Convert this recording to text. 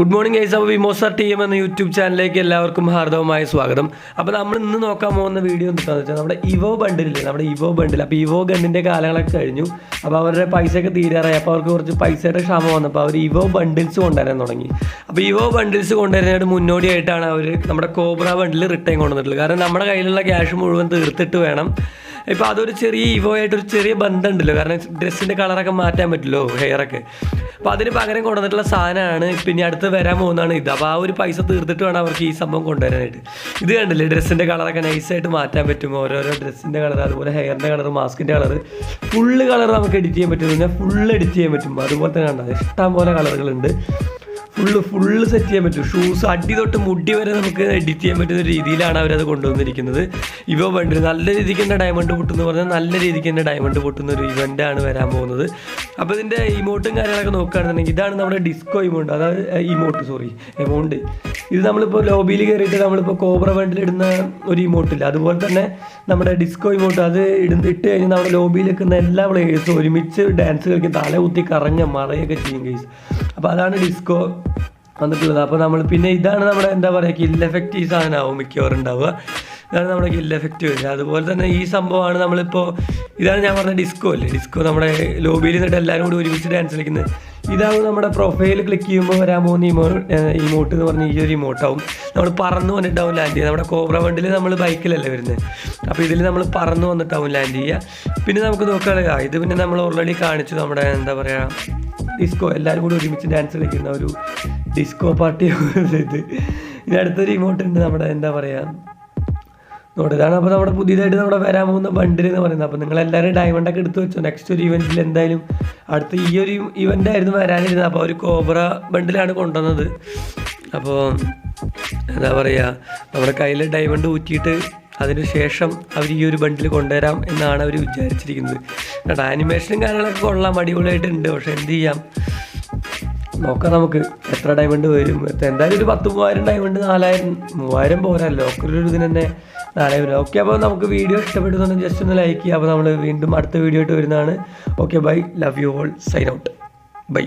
Good morning guys അപ്പോൾ വിമോസർ T M എന്ന യൂട്യൂബ് ചാനലിലേക്ക് എല്ലാവർക്കും ഹാർദവമായ സ്വാഗതം. അപ്പോൾ നമ്മൾ ഇന്ന് നോക്കാൻ പോകുന്ന വീഡിയോ എന്താണെന്ന് വെച്ചാൽ നമ്മുടെ ഇവോ ബണ്ടിലില്ലേ നമ്മുടെ ഇവോ ബണ്ടിൽ അപ്പോൾ ഇവോ ഗണ്ണിന്റെ കാലങ്ങളൊക്കെ കഴിഞ്ഞു. അപ്പോൾ അവരുടെ പൈസയൊക്കെ തീരാറായി. അപ്പോൾ അവർക്ക് കുറച്ച് പൈസയുടെ ക്ഷാമം വന്നപ്പോൾ അവർ ഇവോ ബണ്ടിൽസ് കൊണ്ടുവരാൻ തുടങ്ങി. അപ്പോൾ ഇവോ ബണ്ടിൽസ് കൊണ്ടുവരുന്നതിന് മുന്നോടിയായിട്ടാണ് അവർ നമ്മുടെ കോബ്ര ബണ്ടിൽ റിട്ടേൺ കൊണ്ടുവന്നിട്ടുള്ളത്. കാരണം നമ്മുടെ കയ്യിലുള്ള ക്യാഷ് മുഴുവൻ തീർത്തിട്ട് വേണം ഇപ്പോൾ അതൊരു ചെറിയ ഇവോ ആയിട്ടൊരു ചെറിയ ബന്ധമുണ്ടല്ലോ. കാരണം ഡ്രസ്സിന്റെ കളറൊക്കെ മാറ്റാൻ പറ്റുമല്ലോ ഹെയറൊക്കെ അപ്പോൾ അതിന് പകരം കൊണ്ടുവന്നിട്ടുള്ള സാധനമാണ്. പിന്നെ അടുത്ത് വരാൻ പോകുന്നതാണ് ഇത്. അപ്പോൾ ആ ഒരു പൈസ തീർത്തിട്ട് വേണം അവർക്ക് ഈ സംഭവം കൊണ്ടുവരാനായിട്ട്. ഇത് കണ്ടില്ലേ ഡ്രസ്സിന്റെ കളറൊക്കെ നൈസായിട്ട് മാറ്റാൻ പറ്റും. ഓരോരോ ഡ്രസ്സിന്റെ കളർ അതുപോലെ ഹെയറിന്റെ കളർ മാസ്കിന്റെ കളർ ഫുള്ള് കളർ നമുക്ക് എഡിറ്റ് ചെയ്യാൻ പറ്റും. ഫുള്ള് എഡിറ്റ് ചെയ്യാൻ പറ്റും. അതുപോലെ തന്നെ കണ്ടത് ഇഷ്ടം പോലെ കളറുകളുണ്ട് ഫുള്ള് ഫുള്ള് സെറ്റ് ചെയ്യാൻ പറ്റും. ഷൂസ് അടി തൊട്ട് മുടി വരെ നമുക്ക് എഡിറ്റ് ചെയ്യാൻ പറ്റുന്ന രീതിയിലാണ് അവരത് കൊണ്ടുവന്നിരിക്കുന്നത്. ഇവ വേണ്ടി നല്ല രീതിക്ക് തന്നെ ഡയമണ്ട് പൊട്ടുന്നു പറഞ്ഞാൽ നല്ല രീതിക്ക് തന്നെ ഡയമണ്ട് പൊട്ടുന്ന ഒരു ഇവന്റാണ് വരാൻ പോകുന്നത്. അപ്പോൾ ഇതിന്റെ ഇമോട്ടും കാര്യങ്ങളൊക്കെ നോക്കുകയാണെന്നുണ്ടെങ്കിൽ ഇതാണ് നമ്മുടെ ഡിസ്കോ ഇമൗണ്ട് അതായത് ഇമോട്ട് സോറി എമൗണ്ട് ഇത് നമ്മളിപ്പോൾ ലോബിയിൽ കയറിയിട്ട് നമ്മളിപ്പോൾ കോബ്ര ബണ്ടിൽ ഇടുന്ന ഒരു ഇമോട്ടില്ല അതുപോലെ തന്നെ നമ്മുടെ ഡിസ്കോ ഇമോട്ട് അത് ഇടുന്ന ഇട്ട് കഴിഞ്ഞാൽ നമ്മുടെ ലോബിയിൽ നിൽക്കുന്ന എല്ലാ പ്ലേയേഴ്സും ഒരുമിച്ച് ഡാൻസ് കളിക്കും തല കുത്തി കറങ്ങ മറയൊക്കെ ചെയ്യും കേസ് അപ്പോൾ അതാണ് ഡിസ്കോ വന്നിട്ടുള്ളത്. അപ്പോൾ നമ്മൾ പിന്നെ ഇതാണ് നമ്മുടെ എന്താ പറയുക കിൽ എഫക്റ്റ് ഈ സാധനമാവും മിക്കവാറും ഉണ്ടാവുക. ഇതാണ് നമ്മുടെ കിൽ എഫക്റ്റ് വരിക. അതുപോലെ തന്നെ ഈ സംഭവമാണ് നമ്മളിപ്പോൾ ഇതാണ് ഞാൻ പറഞ്ഞ ഡിസ്കോ അല്ലേ? ഡിസ്കോ നമ്മുടെ ലോബിയിൽ നിന്നിട്ട് എല്ലാവരും കൂടി ഒരുമിച്ച് ഡാൻസ് കളിക്കുന്നത്. ഇതാവും നമ്മുടെ പ്രൊഫൈൽ ക്ലിക്ക് ചെയ്യുമ്പോൾ വരാൻ പോകുന്ന ഇമോ ഇമോട്ട് എന്ന് പറഞ്ഞ ഈ ഒരു ഇമോട്ടാവും നമ്മൾ പറന്ന് വന്നിട്ടാവും ലാൻഡ് ചെയ്യുക. നമ്മുടെ കോബ്ര വണ്ടിൽ നമ്മൾ ബൈക്കിലല്ലേ വരുന്നത്. അപ്പോൾ ഇതിൽ നമ്മൾ പറന്ന് വന്നിട്ടാവും ലാൻഡ് ചെയ്യുക. പിന്നെ നമുക്ക് നോക്കുകയാണെങ്കിൽ ഇത് പിന്നെ നമ്മൾ ഓൾറെഡി കാണിച്ചു. നമ്മുടെ എന്താ പറയുക ഡിസ്കോ എല്ലാവരും കൂടി ഒരുമിച്ച് ഡാൻസ് കളിക്കുന്ന ഒരു ഡിസ്കോ പാർട്ടി ഇത്. ഇനി അടുത്തൊരു ഇമോട്ട് ഉണ്ട് നമ്മുടെ എന്താ പറയുക നോട്ട് ഇതാണ് അപ്പോൾ നമ്മുടെ പുതിയതായിട്ട് നമ്മുടെ വരാൻ പോകുന്ന ബണ്ടിൽ എന്ന് പറയുന്നത്. അപ്പോൾ നിങ്ങൾ എല്ലാവരും ഡയമണ്ടൊക്കെ എടുത്ത് വെച്ചോ. നെക്സ്റ്റ് ഒരു ഇവന്റിൽ എന്തായാലും അടുത്ത ഈ ഒരു ഇവന്റ് ആയിരുന്നു വരാനിരുന്നത്. അപ്പോൾ ഒരു കോബ്ര ബണ്ടിലാണ് കൊണ്ടുവന്നത്. അപ്പോൾ എന്താ പറയുക നമ്മുടെ കയ്യിൽ ഡയമണ്ട് ഊറ്റിയിട്ട് അതിന് ശേഷം അവർ ഈ ഒരു ബണ്ടിൽ കൊണ്ടുവരാം എന്നാണ് അവർ വിചാരിച്ചിരിക്കുന്നത്. കേട്ടോ ആനിമേഷനും കാര്യങ്ങളൊക്കെ കൊള്ളാം അടിപൊളിയായിട്ടുണ്ട് പക്ഷെ എന്ത് ചെയ്യാം? നോക്കാം നമുക്ക് എത്ര ഡയമണ്ട് വരും? എന്തായാലും ഒരു പത്ത് മൂവായിരം ഡയമണ്ട് നാലായിരം മൂവായിരം പോരല്ലോ ഒക്കെ ഒരു ഇതിന് തന്നെ നാലായിരം ഓക്കെ അപ്പോൾ നമുക്ക് വീഡിയോ ഇഷ്ടപ്പെടുന്നുണ്ടെങ്കിൽ ജസ്റ്റ് ഒന്ന് ലൈക്ക് ചെയ്യുക. അപ്പോൾ നമ്മൾ വീണ്ടും അടുത്ത വീഡിയോ ആയിട്ട് വരുന്നതാണ്. Okay bye love you all sign out bye